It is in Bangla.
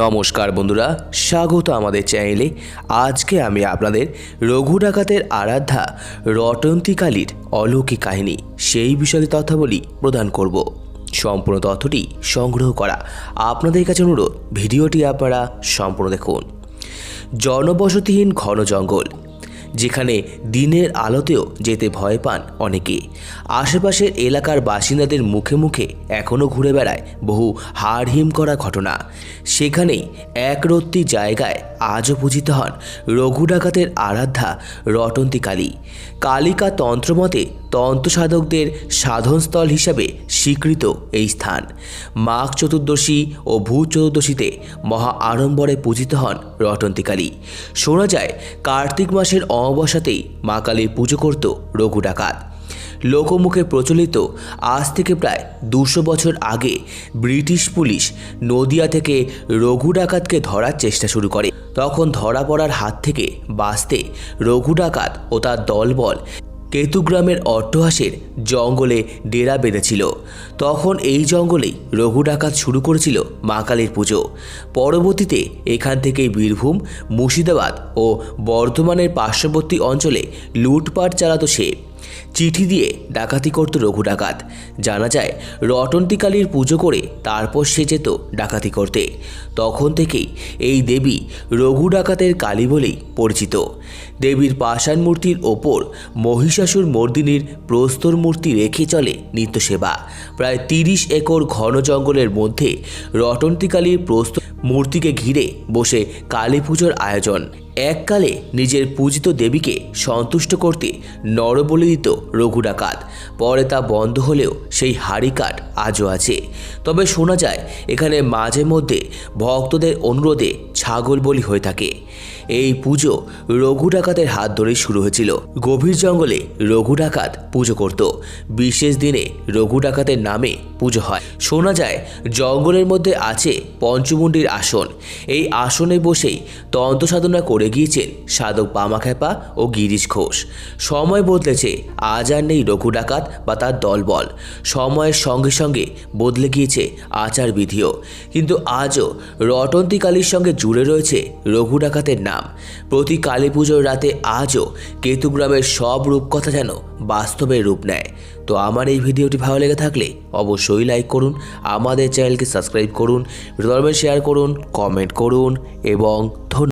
নমস্কার বন্ধুরা, স্বাগত আমাদের চ্যানেলে। আজকে আমি আপনাদের রঘু ডাকাতের আরাধ্যা রটন্তিকালীর অলৌকিক কাহিনী, সেই বিষয়ে তথ্যাবলী প্রদান করব। সম্পূর্ণ তথ্যটি সংগ্রহ করা আপনাদের কাছে অনুরোধ, ভিডিওটি আপনারা সম্পূর্ণ দেখুন। জনবসতিহীন ঘন জঙ্গল যেখানে দিনের আলোতেও যেতে ভয় পান অনেকে। আশেপাশের এলাকার বাসিন্দাদের মুখে মুখে এখনও ঘুরে বেড়ায় বহু হাড়হিম করা ঘটনা। সেখানেই একরত্তি জায়গায় আজও পূজিত হন রঘু ডাকাতের আরাধ্যা রটন্তী কালী। কালিকা তন্ত্রমতে তন্ত্রসাধকদের সাধনস্থল হিসাবে স্বীকৃত এই স্থান। মাঘ চতুর্দশী ও ভূত চতুর্দশীতে মহা আড়ম্বরে পূজিত হন রটন্তিকালী শোনা যায়, কার্তিক মাসের অমাবস্যাতেই মা কালীর পুজো করত রঘু ডাকাত। লোকমুখে প্রচলিত আজ থেকে প্রায় দুশো বছর আগে ব্রিটিশ পুলিশ নদিয়া থেকে রঘু ডাকাতকে ধরার চেষ্টা শুরু করে। তখন ধরা পড়ার হাত থেকে বাঁচতে রঘু ডাকাত ও তার দলবল কেতুগ্রামের অট্টহাসের জঙ্গলে ডেরা বেঁধেছিল। তখন এই জঙ্গলেই রঘু ডাকাত শুরু করেছিল মা কালীর পুজো। পরবর্তীতে এখান থেকেই বীরভূম, মুর্শিদাবাদ ও বর্ধমানের পার্শ্ববর্তী অঞ্চলে লুটপাট চালাতো সে। চিঠি দিয়ে ডাকাতি করত রঘু ডাকাত। জানা যায় রটন্তি কালীর পুজো করে তারপর সে যেত ডাকাতি করতে। তখন থেকেই এই দেবী রঘু ডাকাতের কালী বলেই পরিচিত। দেবীর পাষাণ মূর্তির ওপর মহিষাসুর মর্দিনীর প্রস্তর মূর্তি রেখে চলে নিত্যসেবা। প্রায় তিরিশ একর ঘন জঙ্গলের মধ্যে রটন্তি কালীর প্রস্তর মূর্তিকে ঘিরে বসে কালী পুজোর আয়োজন। এককালে নিজের পূজিত দেবীকে সন্তুষ্ট করতে নরবলি দিত রঘু ডাকাত পরে তা বন্ধ হলেও সেই হাড়িকাঠ আজও আছে। তবে শোনা যায়, এখানে মাঝে মধ্যে ভক্তদের অনুরোধে ছাগল বলি হয়ে থাকে। এই পুজো রঘু ডাকাতের হাত ধরেই শুরু হয়েছিল। গভীর জঙ্গলে রঘু ডাকাত পুজো করত। বিশেষ দিনে রঘু ডাকাতের নামে পুজো হয়। শোনা যায়, জঙ্গলের মধ্যে আছে পঞ্চমুণ্ডির আসন। এই আসনে বসেই তন্ত্র সাধনা করে গিয়েছেন সাধক বামাখ্যাপা ও গিরিশ ঘোষ। সময় বদলেছে, আজ আর নেই রঘু ডাকাত বা তার দলবল। সময়ের সঙ্গে সঙ্গে বদলে গিয়েছে আচার বিধিও কিন্তু আজও রটন্তী কালীর সঙ্গে জুড়ে রয়েছে রঘু ডাকাতের নাম। প্রতি কালী পুজোর রাতে আজও কেতুগ্রামের সব রূপকথা যেন বাস্তবে রূপ নেয়। তো আমার এই ভিডিওটি ভালো লেগে থাকলে অবশ্যই লাইক করুন, আমাদের চ্যানেলকে সাবস্ক্রাইব করুন ধর্মের শেয়ার করুন কমেন্ট করুন এবং ধন্যবাদ।